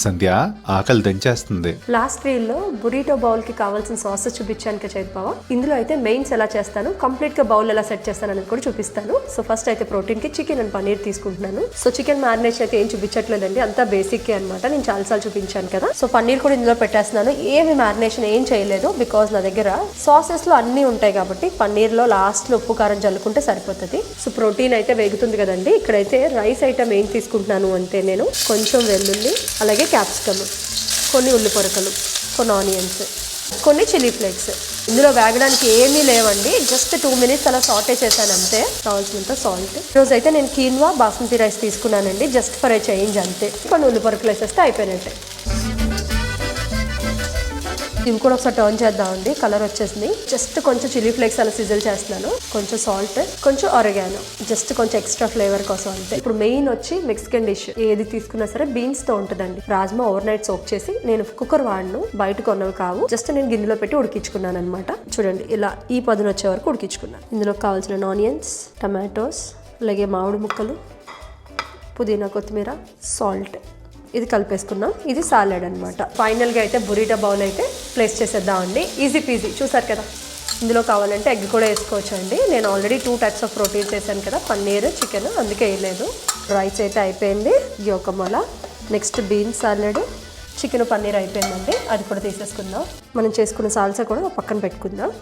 సంధ్య ఆకలి దంచేస్తుంది. లాస్ట్ రీల్లో బురీటో బౌల్కి కావాల్సిన సాసెస్ చూపించాను కదా ఇందులో అయితే మెయిన్స్ ఎలా చేస్తాను కంప్లీట్గా బౌల్ ఎలా సెట్ చేస్తాను అనేది కూడా చూపిస్తాను. సో ఫస్ట్ అయితే ప్రోటీన్కి చికెన్ అండ్ పనీర్ తీసుకుంటున్నాను. సో చికెన్ మ్యారినేషన్ అయితే ఏం చూపించట్లేదండి అంతా బేసిక్ అనమాట నేను చాలాసార్లు చూపించాను కదా. సో పన్నీర్ కూడా ఇందులో పెట్టేస్తున్నాను. ఏమి మ్యారినేషన్ ఏం చేయలేదు బికాస్ నా దగ్గర సాసెస్లో అన్ని ఉంటాయి కాబట్టి పన్నీర్లో లాస్ట్లో ఉప్పు కారం జల్లుకుంటే సరిపోతుంది. సో ప్రోటీన్ అయితే వేగుతుంది కదండి. ఇక్కడైతే రైస్ ఐటమ్ ఏం తీసుకుంటున్నాను అంటే నేను కొంచెం వెల్లుల్లి అలాగే క్యాప్సికమ్ కొన్ని ఉల్లి పొరకలు కొన్ని ఆనియన్స్ కొన్ని చిల్లీ ఫ్లేక్స్. ఇందులో వేగడానికి ఏమీ లేవండి. జస్ట్ టూ మినిట్స్ అలా సాటే చేశాను అంతే. కావాల్సినంత సాల్ట్. ఈరోజు అయితే నేను కీన్వా బాస్మతి రైస్ తీసుకున్నానండి. జస్ట్ ఫర్ ఏ చేంజ్ అంతే. కొన్ని ఉల్లి పొరకలు వేసేస్తే అయిపోయినట్టే. ఇవి కూడా ఒకసారి టర్న్ చేద్దామండి. కలర్ వచ్చేసింది. జస్ట్ కొంచెం చిల్లీ ఫ్లేక్స్ అలా సిజిల్ చేస్తున్నాను. కొంచెం సాల్ట్ కొంచెం ఒరగాను జస్ట్ కొంచెం ఎక్స్ట్రా ఫ్లేవర్ కోసం అంతే. ఇప్పుడు మెయిన్ వచ్చి మెక్సికన్ డిష్ ఏది తీసుకున్నా సరే బీన్స్తో ఉంటుందండి. రాజ్మా ఓవర్ నైట్ సోక్ చేసి నేను కుక్కర్ వాడను. బయట కొన్నవి కావు. జస్ట్ నేను గిన్నెలో పెట్టి ఉడికించుకున్నాను అనమాట చూడండి ఇలా ఈ పదును వచ్చే వరకు ఉడికించుకున్నాను. ఇందులో కావాల్సిన ఆనియన్స్ టమాటోస్ అలాగే మామిడి ముక్కలు పుదీనా కొత్తిమీర సాల్ట్ ఇది కలిపేసుకున్నాం. ఇది సాలెడ్ అనమాట ఫైనల్గా అయితే బురీటా బౌల్ అయితే ప్లేస్ చేసేద్దామండి. ఈజీ పీజీ చూసారు కదా? ఇందులో కావాలంటే ఎగ్ కూడా వేసుకోవచ్చు అండి నేను already two types of proteins వేసాను కదా. పన్నీర్ చికెన్ అందుకే వేయలేదు. రైస్ అయితే అయిపోయింది. ఇది next beans salad chicken paneer అయిపోయిందండి. అది కూడా తీసేసుకుందాం. మనం చేసుకున్న సాల్సా కూడా పక్కన పెట్టుకుందాం.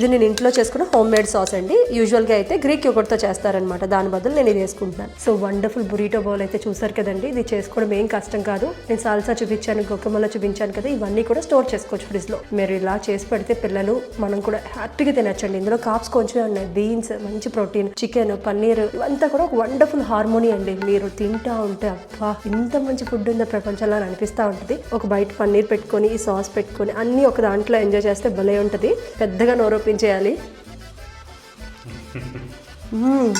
ఇది నేను ఇంట్లో చేసుకున్న హోమ్ మేడ్ సాస్ అండి. యూజువల్గా అయితే గ్రీక్ యోగర్ట్తో చేస్తారనమాట దాని బదులు నేను ఇది వేసుకుంటున్నాను. సో వండర్ఫుల్ బురీటో బౌల్ అయితే చూసారు కదండి. ఇది చేసుకోవడం ఏం కష్టం కాదు. నేను సాల్సా చూపించాను గొక్కమల్ల చూపించాను కదా. ఇవన్నీ కూడా స్టోర్ చేసుకోవచ్చు ఫ్రిడ్జ్లో మీరు ఇలా చేసి పెడితే పిల్లలు మనం కూడా హ్యాపీగా తినచ్చండి. ఇందులో కాప్స్ కొంచెమే ఉన్నాయి. బీన్స్ మంచి ప్రోటీన్ చికెన్ పన్నీర్ ఇవంతా కూడా ఒక వండర్ఫుల్ హార్మోనీ అండి. మీరు తింటా ఉంటే అబ్బా ఇంత మంచి ఫుడ్ ఉందో ప్రపంచంలో అని అనిపిస్తూ ఉంటుంది. ఒక బయట పన్నీర్ పెట్టుకొని ఈ సాస్ పెట్టుకొని అన్నీ ఒక దాంట్లో ఎంజాయ్ చేస్తే భలే ఉంటుంది. పెద్దగా నోరొప్పించేయాలి మ్మ్.